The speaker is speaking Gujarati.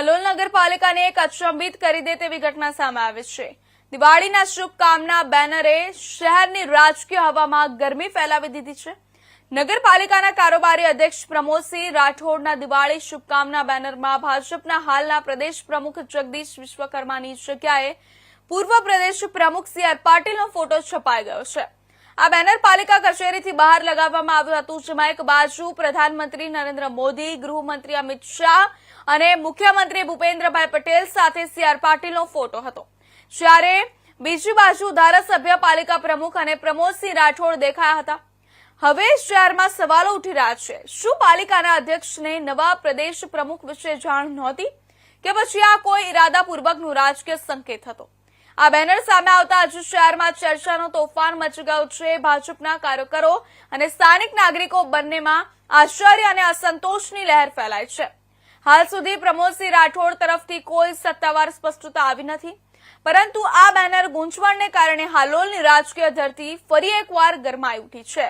હાલોલ નગરપાલિકાને એક અચંબિત કરી દે તેવી ઘટના સામે આવી છે. દિવાળીના શુભકામના, બેનરે શહેરની રાજકીય હવામાં ગરમી ફેલાવી દીધી છે. નગરપાલિકાના કારોબારી અધ્યક્ષ પ્રમોદસિંહ રાઠોડના દિવાળી શુભકામના બેનરમાં ભાજપના હાલના પ્રદેશ પ્રમુખ જગદીશ વિશ્વકર્માની જગ્યાએ પૂર્વ પ્રદેશ પ્રમુખ સી આર પાટીલનો ફોટો છપાઈ ગયો છે. આ બેનર પાલિકા કચેરીથી બહાર લગાવવામાં આવ્યું હતું, જેમાં એક બાજુ પ્રધાનમંત્રી નરેન્દ્ર મોદી, ગૃહમંત્રી અમિત શાહ અને મુખ્યમંત્રી ભૂપેન્દ્રભાઈ પટેલ સાથે સીઆર પાટીલનો ફોટો હતો. જ્યારે બીજી બાજુ ધારાસભ્ય પાલિકા પ્રમુખ અને પ્રમોદસિંહ રાઠોડ દેખાયા હતા. હવે શહેરમાં સવાલો ઉઠી રહ્યા છે. શું પાલિકાના અધ્યક્ષને નવા પ્રદેશ પ્રમુખ વિશે જાણ નહોતી? કે પછી આ કોઈ ઇરાદાપૂર્વકનું રાજકીય સંકેત હતો? આ બેનર સામે આવતા આજે શહેરમાં ચર્ચાનો તોફાન મચી ગયો છે. ભાજપના કાર્યકરો અને સ્થાનિક નાગરિકો બંનેમાં આશ્ચર્ય અને અસંતોષની લહેર ફેલાય છે. હાલ સુધી પ્રમોદસિંહ રાઠોડ તરફથી કોઈ સત્તાવાર સ્પષ્ટતા આવી નથી. પરંતુ આ બેનર ગૂંચવણને કારણે હાલોલની રાજકીય ધરતી ફરી એકવાર ગરમાઈ ઉઠી છે.